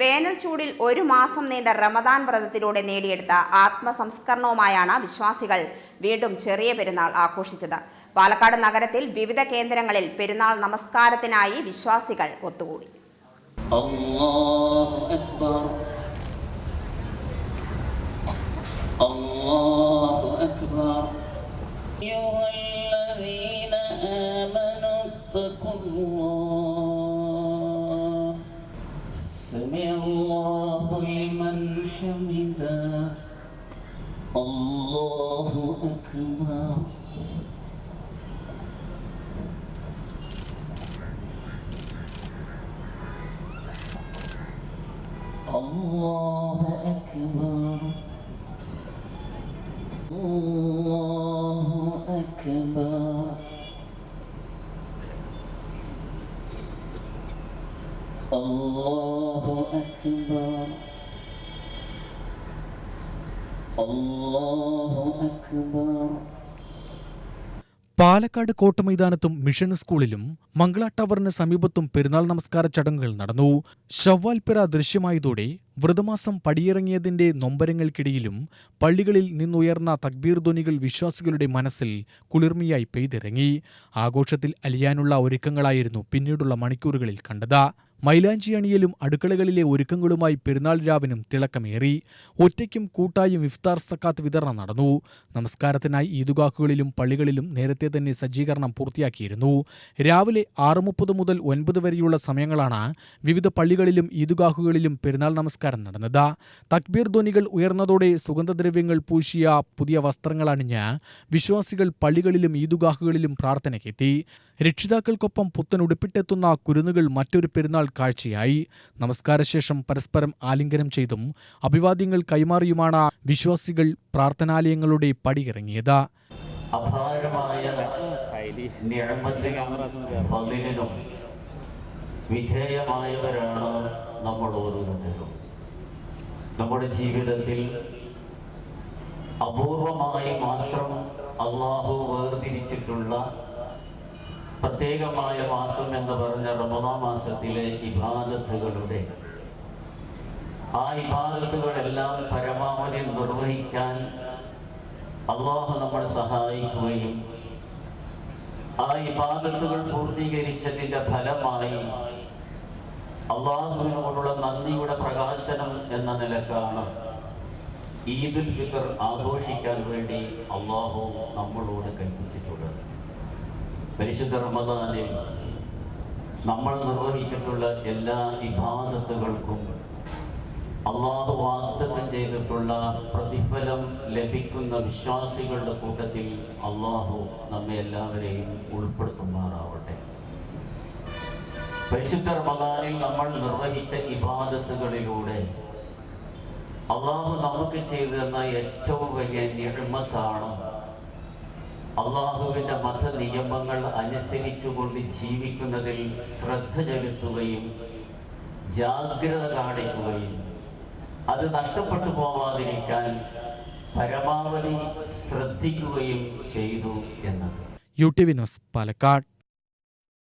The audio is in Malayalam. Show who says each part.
Speaker 1: വേനൽ ചൂടിൽ ഒരു മാസം നീണ്ട റമദാൻ വ്രതത്തിലൂടെ നേടിയെടുത്ത ആത്മസംസ്കരണവുമായാണ് വിശ്വാസികൾ വീണ്ടും ചെറിയ പെരുന്നാൾ ആഘോഷിച്ചത്. പാലക്കാട് നഗരത്തിൽ വിവിധ കേന്ദ്രങ്ങളിൽ പെരുന്നാൾ നമസ്കാരത്തിനായി വിശ്വാസികൾ ഒത്തുകൂടി.
Speaker 2: അക്ബർ. hamida Allahu Ekber. Allahu Ekber. Allahu Ekber. Allahu Ekber.
Speaker 3: Palakkad കോട്ടമൈതാനത്തും mission സ്കൂളിലും മംഗള ടവറിന് സമീപത്തും പെരുന്നാൾ നമസ്കാര ചടങ്ങുകൾ നടന്നു. ഷവ്വാൽപിറ ദൃശ്യമായതോടെ വ്രതമാസം പടിയിറങ്ങിയതിന്റെ നൊമ്പരങ്ങൾക്കിടയിലും പള്ളികളിൽ നിന്നുയർന്ന തക്ബീർ ധ്വനികൾ വിശ്വാസികളുടെ മനസ്സിൽ കുളിർമയായി പെയ്തിറങ്ങി. ആഘോഷത്തിൽ അലിയാനുള്ള ഒരുക്കങ്ങളായിരുന്നു പിന്നീടുള്ള മണിക്കൂറുകളിൽ കണ്ടത്. മൈലാഞ്ചി അണിയലും അടുക്കളകളിലെ ഒരുക്കങ്ങളുമായി പെരുന്നാൾ രാവിനും തിളക്കമേറി. ഒറ്റയ്ക്കും കൂട്ടായും ഇഫ്താർ സക്കാത്ത് വിതരണം നടന്നു. നമസ്കാരത്തിനായി ഈദുഗാഹുകളിലും പള്ളികളിലും നേരത്തെ തന്നെ സജ്ജീകരണം പൂർത്തിയാക്കിയിരുന്നു. രാവിലെ ആറ് മുപ്പത് മുതൽ ഒൻപത് വരെയുള്ള സമയങ്ങളാണ് വിവിധ പള്ളികളിലും ഈദുഗാഹുകളിലും പെരുന്നാൾ നമസ്കാരം നടന്നത്. തക്ബീർ ധ്വനികൾ ഉയർന്നതോടെ സുഗന്ധദ്രവ്യങ്ങൾ പൂശിയ പുതിയ വസ്ത്രങ്ങൾ അണിഞ്ഞ് വിശ്വാസികൾ പള്ളികളിലും ഈദുഗാഹുകളിലും പ്രാർത്ഥനയ്ക്കെത്തി. രക്ഷിതാക്കൾക്കൊപ്പം പുത്തൻ ഉടുപ്പിട്ടെത്തുന്ന കുരുന്നുകൾ മറ്റൊരു പെരുന്നാൾ കാഴ്ചയായി. നമസ്കാരശേഷം പരസ്പരം ആലിംഗനം ചെയ്തും അഭിവാദ്യങ്ങൾ കൈമാറിയുമാണ് വിശ്വാസികൾ പ്രാർത്ഥനാലയങ്ങളുടെ പടിയിറങ്ങിയത്.
Speaker 2: അപാരമായ നിഅമത്തിനും ഫളിലിനും വിധേയമായവരാണ് നമ്മൾ ഓരോരുത്തരും. നമ്മുടെ ജീവിതത്തിൽ അപൂർവമായി മാത്രം അള്ളാഹു വേർതിരിച്ചിട്ടുള്ള പ്രത്യേകമായ മാസം എന്ന് പറഞ്ഞ റമദാ മാസത്തിലെ ഇബാദത്തുകളുടെ ആ ഇബാദത്തുകളെല്ലാം പരമാവധി നിർവഹിക്കാൻ അള്ളാഹു നമ്മളെ സഹായിക്കുകയും ആ ഇബാദത്തുകൾ പൂർത്തീകരിച്ചതിന്റെ ഫലമായി അള്ളാഹുവിനോടുള്ള നന്ദിയുടെ പ്രകാശനം എന്ന നിലക്കാണ് ഈദുൽ ഫിത്തർ ആഘോഷിക്കാൻ വേണ്ടി അള്ളാഹു നമ്മളോട് കൽപ്പിച്ചിട്ടുള്ളത്. പരിശുദ്ധ റമദാനിൽ നമ്മൾ നിർവഹിച്ചിട്ടുള്ള എല്ലാ വിഭാഗത്തുകൾക്കും അള്ളാഹു വാഗ്ദത്തം ചെയ്തിട്ടുള്ള പ്രതിഫലം ലഭിക്കുന്ന വിശ്വാസികളുടെ കൂട്ടത്തിൽ അള്ളാഹു നമ്മെ എല്ലാവരെയും ഉൾപ്പെടുത്തുമാറാവട്ടെ. പരിശുദ്ധ റമദാനിൽ നമ്മൾ നിർവഹിച്ച ഇബാദത്തുകളിലൂടെ അള്ളാഹു നമുക്ക് ചെയ്തു തന്ന ഏറ്റവും വലിയ നിഴമത്താണ് അള്ളാഹുവിന്റെ മത നിയമങ്ങൾ അനുസരിച്ചുകൊണ്ട് ജീവിക്കുന്നതിൽ ശ്രദ്ധ ചെലുത്തുകയും ജാഗ്രത കാണിക്കുകയും അത് നഷ്ടപ്പെട്ടു പോവാതിരിക്കാൻ പരമാവധി ശ്രദ്ധിക്കുകയും ചെയ്തു എന്നത്.
Speaker 3: U T V news Palakkad.